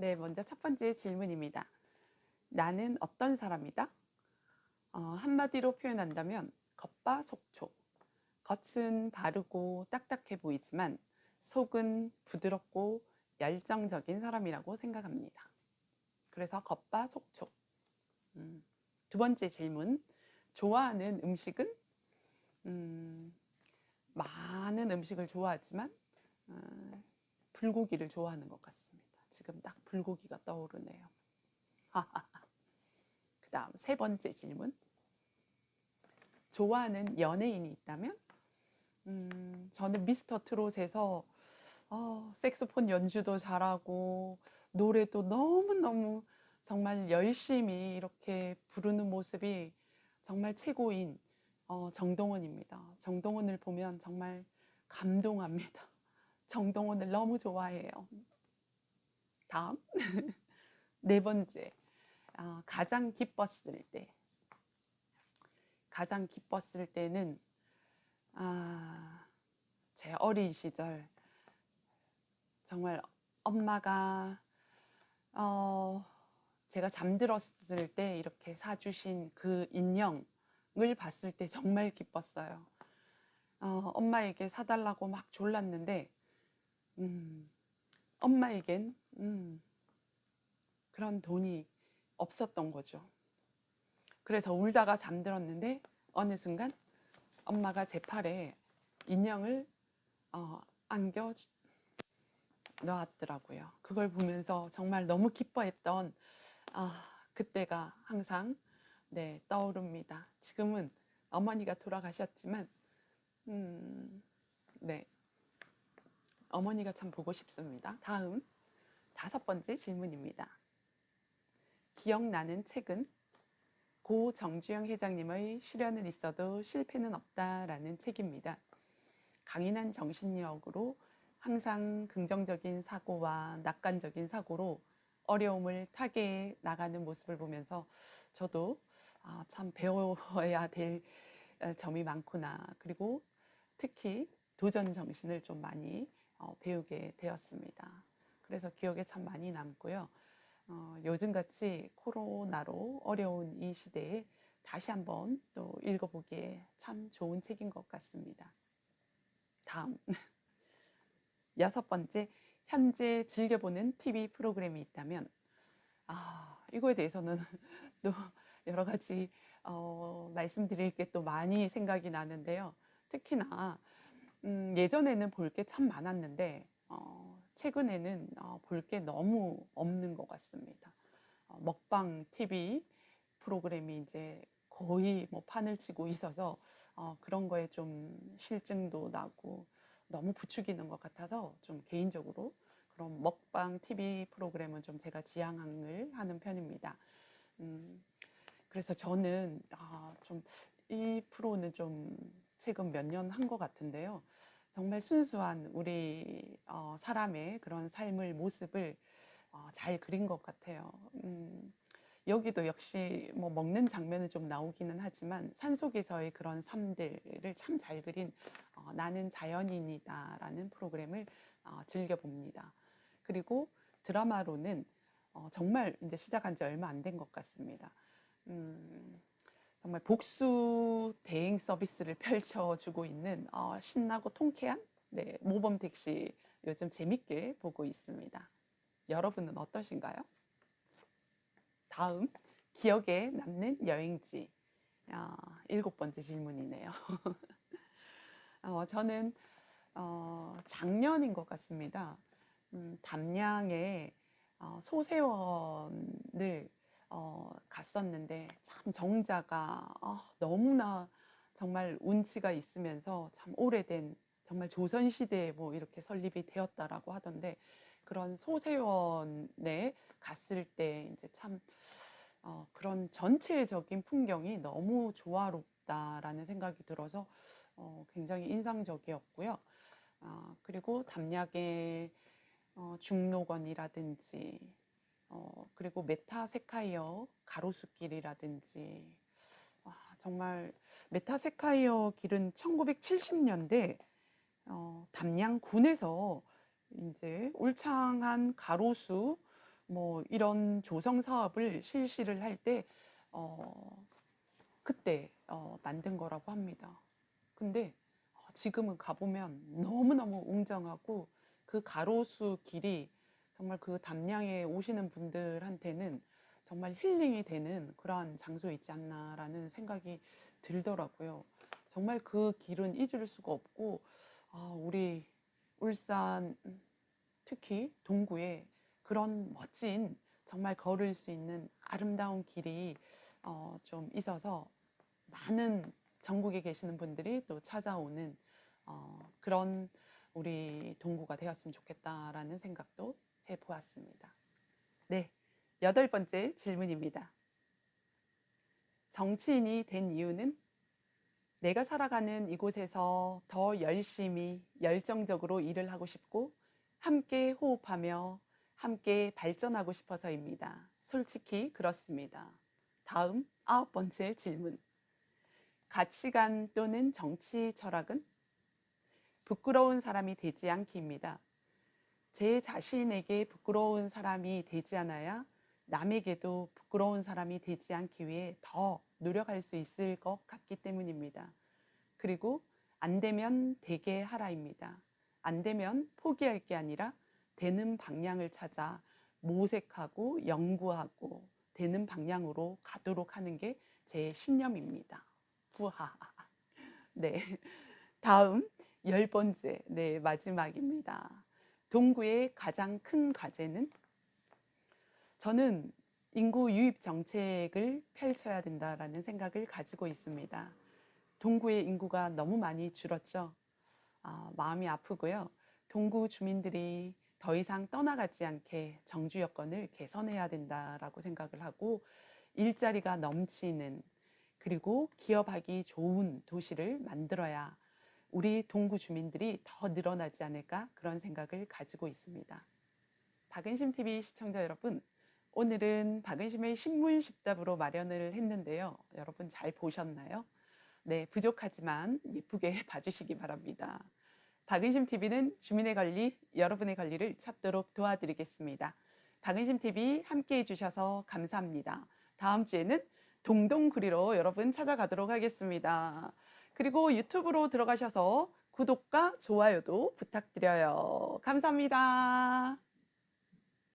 네, 먼저 첫 번째 질문입니다. 나는 어떤 사람이다? 어, 한마디로 표현한다면 겉바속촉. 겉은 바르고 딱딱해 보이지만 속은 부드럽고 열정적인 사람이라고 생각합니다. 그래서 겉바속촉. 음, 두 번째 질문. 좋아하는 음식은? 음, 많은 음식을 좋아하지만 어, 불고기를 좋아하는 것 같습니다. 지금 딱 불고기가 떠오르네요. 그 다음 세 번째 질문. 좋아하는 연예인이 있다면? 음, 저는 미스터 트롯에서 어, 색소폰 연주도 잘하고 노래도 너무너무 정말 열심히 이렇게 부르는 모습이 정말 최고인 어, 정동원입니다. 정동원을 보면 정말 감동합니다. 정동원을 너무 좋아해요. 다음. 네 번째. 어, 가장 기뻤을 때. 가장 기뻤을 때는 아, 제 어린 시절. 정말 엄마가 어, 제가 잠들었을 때 이렇게 사주신 그 인형을 봤을 때 정말 기뻤어요. 어, 엄마에게 사달라고 막 졸랐는데 음, 엄마에겐 음, 그런 돈이 없었던 거죠. 그래서 울다가 잠들었는데 어느 순간 엄마가 제 팔에 인형을 어, 안겨 놓았더라고요. 그걸 보면서 정말 너무 기뻐했던 아, 그때가 항상 네, 떠오릅니다. 지금은 어머니가 돌아가셨지만 음, 네. 어머니가 참 보고 싶습니다. 다음 다섯 번째 질문입니다. 기억나는 책은 고 정주영 회장님의 시련은 있어도 실패는 없다라는 책입니다. 강인한 정신력으로 항상 긍정적인 사고와 낙관적인 사고로 어려움을 타개해 나가는 모습을 보면서 저도 아, 참 배워야 될 어, 점이 많구나. 그리고 특히 도전 정신을 좀 많이 어, 배우게 되었습니다. 그래서 기억에 참 많이 남고요. 어, 요즘같이 코로나로 어려운 이 시대에 다시 한번 또 읽어보기에 참 좋은 책인 것 같습니다. 다음 여섯 번째 현재 즐겨보는 TV 프로그램이 있다면 아 이거에 대해서는 또 여러 가지 어, 말씀드릴 게 또 많이 생각이 나는데요. 특히나 음, 예전에는 볼 게 참 많았는데 어, 최근에는 어, 볼게 너무 없는 것 같습니다. 어, 먹방 TV 프로그램이 이제 거의 뭐 판을 치고 있어서 어, 그런 거에 좀 실증도 나고 너무 부추기는 것 같아서 좀 개인적으로 그런 먹방 TV 프로그램은 좀 제가 지양을 하는 편입니다. 음, 그래서 저는 아, 좀이 프로는 좀 최근 몇 년 한 것 같은데요. 정말 순수한 우리 어, 사람의 그런 삶을 모습을 어, 잘 그린 것 같아요. 음, 여기도 역시 뭐 먹는 장면은 좀 나오기는 하지만 산속에서의 그런 삶들을 참 잘 그린 어, 나는 자연인이다라는 프로그램을 어, 즐겨 봅니다. 그리고 드라마로는 어, 정말 이제 시작한 지 얼마 안 된 것 같습니다. 음, 정말 복수 대행 서비스를 펼쳐주고 있는 어, 신나고 통쾌한 네, 모범 택시 요즘 재밌게 보고 있습니다. 여러분은 어떠신가요? 다음 기억에 남는 여행지 아, 일곱 번째 질문이네요. 어, 저는 어, 작년인 것 같습니다. 음, 담양에 어, 소세원을 어, 갔었는데 참 정자가 어, 너무나 정말 운치가 있으면서 참 오래된 정말 조선 시대에 뭐 이렇게 설립이 되었다라고 하던데 그런 소세원에 갔을 때 이제 참 어, 그런 전체적인 풍경이 너무 조화롭다라는 생각이 들어서 어, 굉장히 인상적이었고요. 어, 그리고 담약의 어, 중록원이라든지 어, 그리고 메타세카이어 가로수길이라든지 와, 정말 메타세카이어 길은 1970년대 어, 담양군에서 이제 울창한 가로수 뭐 이런 조성 사업을 실시를 할때 어, 그때 어, 만든 거라고 합니다. 근데 어, 지금은 가보면 너무너무 웅장하고 그 가로수 길이 정말 그 담양에 오시는 분들한테는 정말 힐링이 되는 그러한 장소이지 않나라는 생각이 들더라고요. 정말 그 길은 잊을 수가 없고 아, 우리 울산 특히 동구에 그런 멋진 정말 걸을 수 있는 아름다운 길이 어, 좀 있어서 많은 전국에 계시는 분들이 또 찾아오는 어, 그런 우리 동구가 되었으면 좋겠다라는 생각도 해 보았습니다. 네, 여덟 번째 질문입니다. 정치인이 된 이유는 내가 살아가는 이곳에서 더 열심히 열정적으로 일을 하고 싶고 함께 호흡하며 함께 발전하고 싶어서입니다. 솔직히 그렇습니다. 다음 아홉 번째 질문. 가치관 또는 정치 철학은 부끄러운 사람이 되지 않기입니다. 제 자신에게 부끄러운 사람이 되지 않아야 남에게도 부끄러운 사람이 되지 않기 위해 더 노력할 수 있을 것 같기 때문입니다. 그리고 안 되면 되게 하라입니다. 안 되면 포기할 게 아니라 되는 방향을 찾아 모색하고 연구하고 되는 방향으로 가도록 하는 게 제 신념입니다. 부하. 네. 다음 열 번째, 네, 마지막입니다. 동구의 가장 큰 과제는 저는 인구 유입 정책을 펼쳐야 된다라는 생각을 가지고 있습니다. 동구의 인구가 너무 많이 줄었죠. 아, 마음이 아프고요. 동구 주민들이 더 이상 떠나가지 않게 정주 여건을 개선해야 된다라고 생각을 하고 일자리가 넘치는 그리고 기업하기 좋은 도시를 만들어야 우리 동구 주민들이 더 늘어나지 않을까 그런 생각을 가지고 있습니다. 박은심 TV 시청자 여러분, 오늘은 박은심의 신문 십답으로 마련을 했는데요. 여러분 잘 보셨나요? 네, 부족하지만 예쁘게 봐주시기 바랍니다. 박은심 TV는 주민의 권리, 여러분의 권리를 찾도록 도와드리겠습니다. 박은심 TV 함께 해주셔서 감사합니다. 다음 주에는 동동구리로 여러분 찾아가도록 하겠습니다. 그리고 유튜브로 들어가셔서 구독과 좋아요도 부탁드려요. 감사합니다.